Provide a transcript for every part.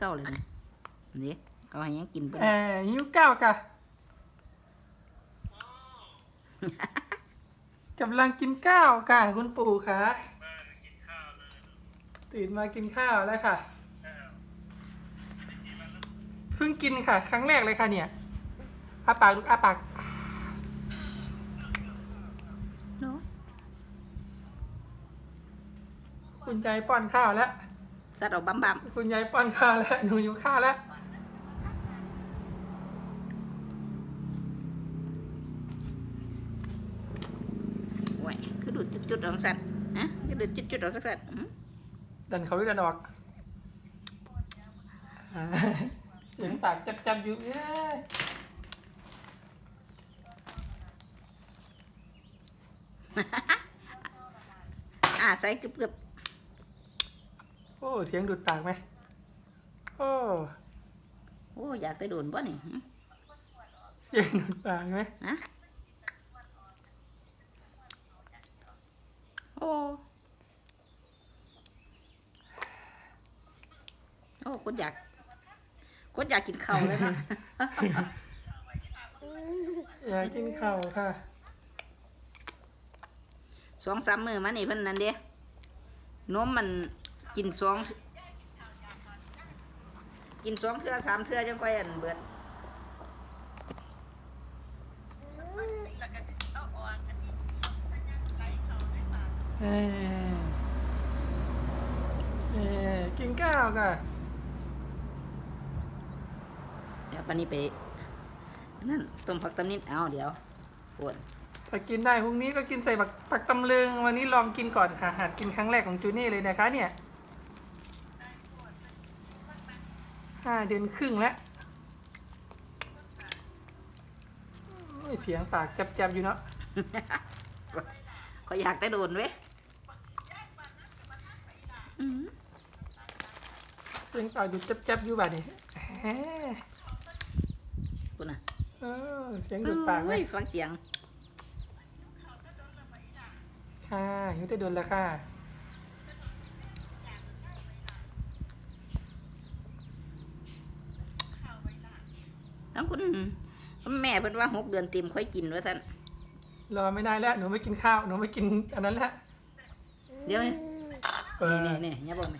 เก้าเลยนี่นี่เอาให้ยังกินไปเออหิวข้าวกะกำลังกินข้าวค่ะ คุณปู่คะตื่นมากินข้าวแล้วค่ะเพิ่งกินค่ะ ครั้งแรกเลยค่ะเนี่ยอาปากลูกอาปากเนาะคุณยายป้อนข้าวแล้ว สัตว์เอาบัมบัมคุณยายป้อนข้าวแล้วหนูหิวข้าวแล้วโอ้ยคือดูดจุดๆเอาสัตว์ฮะคือดูดจุดๆเอาสักสัตว์อื้อดันเขาหรือดันออกอ่าเสียงปากจับจับๆอยู่เอ้ยอ่าใส่เกือบ โอ้ เสียงดูดปากไหมโอ้ๆโอ้อยากไปโดนบ่นี่หึเสียงดูดปากไหมฮะโอ้โอ้คนอยากคนอยากกินข้าวเลยเนาะอยากกินข้าวค่ะสองสามมือมานี่เพิ่นนั่นเด้นมมัน กินสองกินสองเทื่อสามเทื่อจังค่อยอันเบิดเออเออกินข้าวค่ะเดี๋ยวปานนี้ไป นั่นต้มผักตำนิดเอาเดี๋ยวปวดถ้ากินได้พรุ่งนี้ก็กินใส่ผักผักตำลึง วันนี้ลองกินก่อนค่ะหัดกินครั้งแรกของจูนี่เลยนะคะเนี่ย ห้าเดือนครึ่งแล้วโอ้ยเสียงปากจับๆอยู่เนาะเขาอยากแต่โดนเว้ยอื้อเสียงปากอยู่จับๆอยู่แบบนี้แหมคุณน่ะเออเสียงดูดปากไหมเอ้ยฟังเสียง ค่ะหิวแต่โดนแล้วค่ะ ทั้งคุณแม่เพิ่นว่าหกเดือนเต็มค่อยกินว่าท่านรอไม่ได้แล้วหนูไม่กินข้าวหนูไม่กินอันนั้นแล้วเดี๋ยวนี่เออนี่นี่อย่าบอกไหม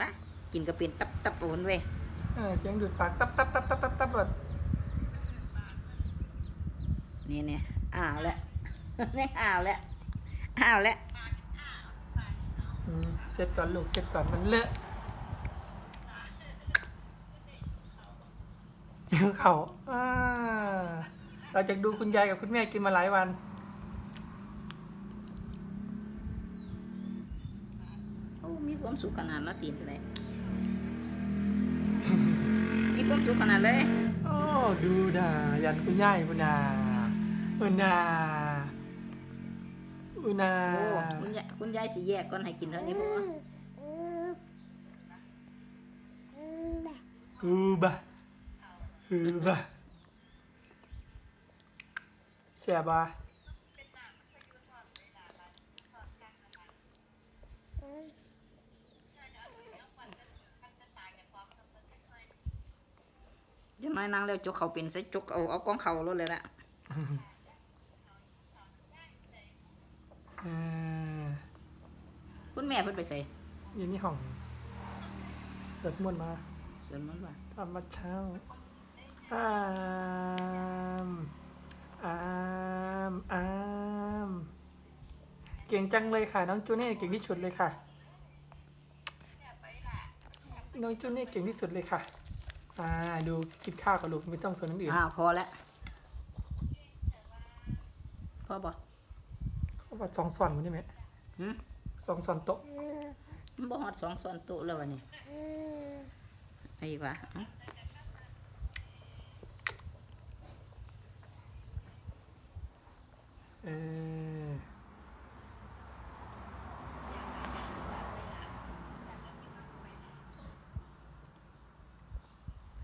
บ้ากินก็เป็นตับตับโอนเว้ยเออเสียงดูดปากตับตับตับตับตับตับแบบนี่นี่อ้าวแล้วนี่อ้าวแล้วอ้าวแล้วอืมเสร็จก่อนลูกเสร็จก่อนมันเลอะ หิวเขาวอ่าเราจะดูคุณยายกับคุณแม่กินมาหลายวันโอ้มีความสุขขนาดเนาะตีนกันเลยมีความสุขขนาดเลยโอ้ดูด่ายันคุณยายคุณนาอุนาอุนาโอ้คุณยายคุณยายสิแยกก่อนให้กินเท่านี้พอฮูบะ ฮูบะเสียบะจังน้อยนางแล้วจกเขาเป็นใส่จกเอาเอากองเขาลดเลยละเออคุณแม่เพิ่นไปใส่อยู่นี่ห้องสวดมนต์มาส่วนมันว่าทำมาเช้า อามอามอามเก่งจังเลยค่ะ น้องจูเน่เก่งที่สุดเลยค่ะ น้องจูเน่เก่งที่สุดเลยค่ะ อ่า ดูกินข้าวกับลูกไม่ต้องสนอันอื่นอ้าวพอแล้วพอบ่เขาบอกสองส่วนมันได้ไหมหึสองส่วนโต๊ะมันบ่ฮอดสองส่วนโต๊ะแล้ววันนี้ไอ้ว่า เอออ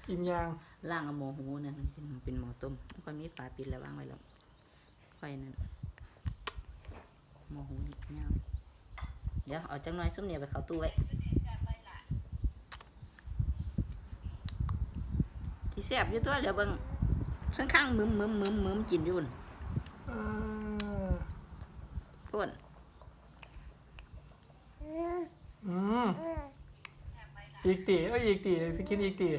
กินยางล่างเอาหมูหูนั่นเป็นเป็นหมูต้มมันก็มีฝาปิดแล้ววางไว้แล้วไฟนั่นหมูหูนี่เงาเดี๋ยวเอาจังน้อยซุ่มเนี่ยไปเข้าตู้ไว้ที่แซ่บอยู่ตัวเดี๋ยวเบิ่งข้างๆมึมมึมมึมมึมกินอยู่นั่น พ่นอืมอีกตีเอ้ยอีกตีสกินอีกตี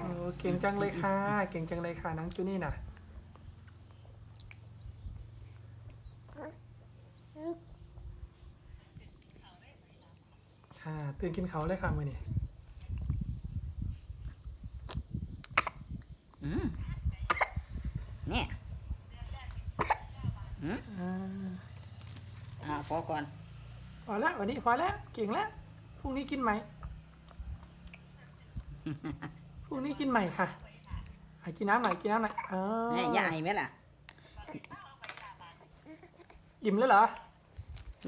โอ้เก่งจังเลยค่ะ เก่งจังเลยค่ะน้องจูนี่น่ะค่ะตื่นกินเขาเลยค่ะมือนี่ อืมเนี่ยอืม อ่า อ่าพอก่อน พอแล้ววันนี้พอแล้วเก่งแล้วพรุ่งนี้กินใหม่ พรุ่งนี้กินใหม่ค่ะอะกินน้ำหน่อยกินน้ำหน่อยเออแม่ยายไหมล่ะอิ่มแล้วเหรอ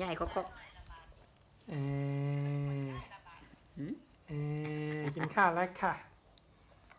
ยายคอกเออๆอืมเออกินข้าวแล้วค่ะ